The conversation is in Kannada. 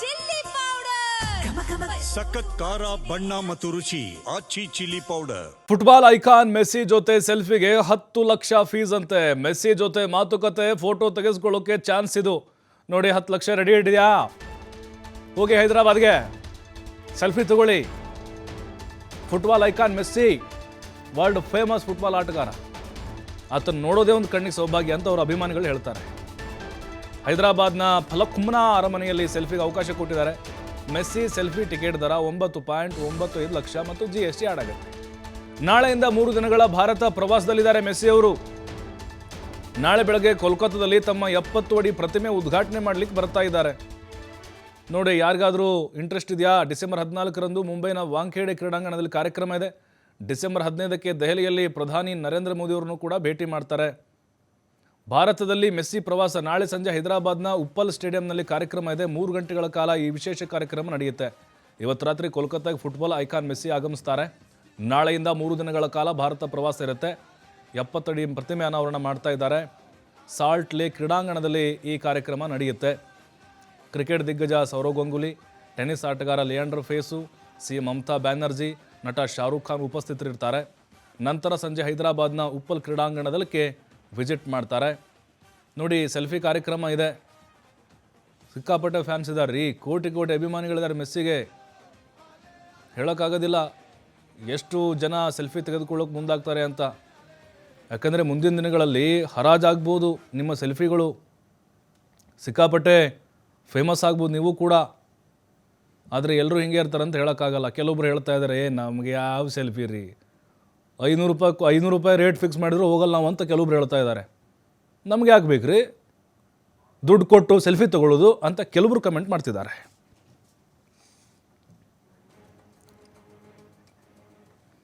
Chilli powder. ಸಖತ್ ಖಾರ ಬಣ್ಣ ಮತ್ತು ರುಚಿ Aachi chilli powder. Football icon Messi ಜೊತೆ ಸೆಲ್ಫಿಗೆ ಹತ್ತು ಲಕ್ಷ ಫೀಸ್ ಅಂತೆ ಮೆಸ್ಸಿ ಜೊತೆ ಮಾತುಕತೆ ಫೋಟೋ ತೆಗೆಸ್ಕೊಳ್ಳೋಕೆ ಚಾನ್ಸ್ ಇದು. ನೋಡಿ ಹತ್ತು ಲಕ್ಷ ರೆಡಿ ಇದೆಯಾ ಹೋಗಿ ಹೈದರಾಬಾದ್ಗೆ. ಸೆಲ್ಫಿ ತಗೊಳ್ಳಿ. Football icon Messi world famous football ಆಟಗಾರ. ಆತನ ನೋಡೋದೇ ಒಂದು ಕಣ್ಣಿಗೆ ಸೌಭಾಗ್ಯ ಅಂತ ಅವರು ಅಭಿಮಾನಿಗಳು ಹೇಳ್ತಾರೆ. ಹೈದರಾಬಾದ್ನ ಫಲಕುಮ್ನ ಅರಮನೆಯಲ್ಲಿ ಸೆಲ್ಫಿಗೆ ಅವಕಾಶ ಕೊಟ್ಟಿದ್ದಾರೆ. ಮೆಸ್ಸಿ ಸೆಲ್ಫಿ ಟಿಕೆಟ್ ದರ ಒಂಬತ್ತು ಪಾಯಿಂಟ್ ಒಂಬತ್ತು ಐದು ಲಕ್ಷ ಮತ್ತು ಜಿ ಎಸ್ ಟಿ ಆಡ್ ಆಗುತ್ತೆ ನಾಳೆಯಿಂದ ಮೂರು ದಿನಗಳ ಭಾರತ ಪ್ರವಾಸದಲ್ಲಿದ್ದಾರೆ ಮೆಸ್ಸಿ ಅವರು. ನಾಳೆ ಬೆಳಗ್ಗೆ ಕೋಲ್ಕತ್ತಾದಲ್ಲಿ ತಮ್ಮ ಎಪ್ಪತ್ತು ಅಡಿ ಪ್ರತಿಮೆ ಉದ್ಘಾಟನೆ ಮಾಡಲಿಕ್ಕೆ ಬರ್ತಾ ಇದ್ದಾರೆ. ನೋಡಿ, ಯಾರಿಗಾದರೂ ಇಂಟ್ರೆಸ್ಟ್ ಇದೆಯಾ? ಡಿಸೆಂಬರ್ ಹದಿನಾಲ್ಕರಂದು ಮುಂಬೈನ ವಾಂಖೇಡೆ ಕ್ರೀಡಾಂಗಣದಲ್ಲಿ ಕಾರ್ಯಕ್ರಮ ಇದೆ. ಡಿಸೆಂಬರ್ ಹದಿನೈದಕ್ಕೆ ದೆಹಲಿಯಲ್ಲಿ ಪ್ರಧಾನಿ ನರೇಂದ್ರ ಮೋದಿ ಅವರನ್ನು ಕೂಡ ಭೇಟಿ ಮಾಡ್ತಾರೆ. ಭಾರತದಲ್ಲಿ ಮೆಸ್ಸಿ ಪ್ರವಾಸ ನಾಳೆ ಸಂಜೆ ಹೈದರಾಬಾದ್ನ ಉಪ್ಪಲ್ ಸ್ಟೇಡಿಯಂನಲ್ಲಿ ಕಾರ್ಯಕ್ರಮ ಇದೆ. ಮೂರು ಗಂಟೆಗಳ ಕಾಲ ಈ ವಿಶೇಷ ಕಾರ್ಯಕ್ರಮ ನಡೆಯುತ್ತೆ. ಇವತ್ತು ರಾತ್ರಿ ಕೋಲ್ಕತ್ತಾಗೆ ಫುಟ್ಬಾಲ್ ಐಕಾನ್ ಮೆಸ್ಸಿ ಆಗಮಿಸ್ತಾರೆ. ನಾಳೆಯಿಂದ ಮೂರು ದಿನಗಳ ಕಾಲ ಭಾರತ ಪ್ರವಾಸ ಇರುತ್ತೆ. ಎಪ್ಪತ್ತಡಿ ಪ್ರತಿಮೆ ಅನಾವರಣ ಮಾಡ್ತಾ ಇದ್ದಾರೆ. ಸಾಲ್ಟ್ ಲೇಕ್ ಕ್ರೀಡಾಂಗಣದಲ್ಲಿ ಈ ಕಾರ್ಯಕ್ರಮ ನಡೆಯುತ್ತೆ. ಕ್ರಿಕೆಟ್ ದಿಗ್ಗಜ ಸೌರವ್ ಗಂಗೂಲಿ ಟೆನ್ನಿಸ್ ಆಟಗಾರ ಲಿಯಾಂಡರ್ ಫೇಸು ಸಿ ಮಮತಾ ಬ್ಯಾನರ್ಜಿ, ನಟ ಶಾರುಖ್ ಖಾನ್ ಉಪಸ್ಥಿತರಿರ್ತಾರೆ. ನಂತರ ಸಂಜೆ ಹೈದರಾಬಾದ್ನ ಉಪ್ಪಲ್ ಕ್ರೀಡಾಂಗಣದಕ್ಕೆ ವಿಸಿಟ್ ಮಾಡ್ತಾರೆ. ನೋಡಿ, ಸೆಲ್ಫಿ ಕಾರ್ಯಕ್ರಮ ಇದೆ. ಸಿಕ್ಕಾಪಟ್ಟೆ ಫ್ಯಾನ್ಸ್ ಇದ್ದಾರೆ. ರೀ ಕೋಟಿ ಕೋಟಿ ಅಭಿಮಾನಿಗಳಿದ್ದಾರೆ ಮೆಸ್ಸಿಗೆ. ಹೇಳೋಕ್ಕಾಗೋದಿಲ್ಲ. ಎಷ್ಟು ಜನ ಸೆಲ್ಫಿ ತೆಗೆದುಕೊಳ್ಳೋಕೆ ಮುಂದಾಗ್ತಾರೆ ಅಂತ. ಯಾಕಂದರೆ ಮುಂದಿನ ದಿನಗಳಲ್ಲಿ ಹರಾಜಾಗ್ಬೋದು ನಿಮ್ಮ ಸೆಲ್ಫಿಗಳು. ಸಿಕ್ಕಾಪಟ್ಟೆ ಫೇಮಸ್ ಆಗ್ಬೋದು ನೀವು ಕೂಡ. ಆದರೆ ಎಲ್ಲರೂ ಹಿಂಗೆ ಇರ್ತಾರೆ ಅಂತ ಹೇಳೋಕ್ಕಾಗಲ್ಲ. ಕೆಲವೊಬ್ರು ಹೇಳ್ತಾ ಇದ್ದಾರೆ ನಮಗೆ ಯಾವ ಸೆಲ್ಫಿ ರೀ? ಐನೂರು ರೂಪಾಯಿ ಐನೂರು ರೂಪಾಯಿ ರೇಟ್ ಫಿಕ್ಸ್ ಮಾಡಿದ್ರು ಹೋಗಲ್ಲ ನಾವು ಅಂತ ಕೆಲವೊಬ್ರು ಹೇಳ್ತಾ ಇದ್ದಾರೆ. ನಮಗೆ ಯಾಕೆ ಬೇಕು ದುಡ್ಡು ಕೊಟ್ಟು ಸೆಲ್ಫಿ ತಗೊಳ್ಳೋದು ಅಂತ ಕೆಲವರು ಕಮೆಂಟ್ ಮಾಡ್ತಿದ್ದಾರೆ.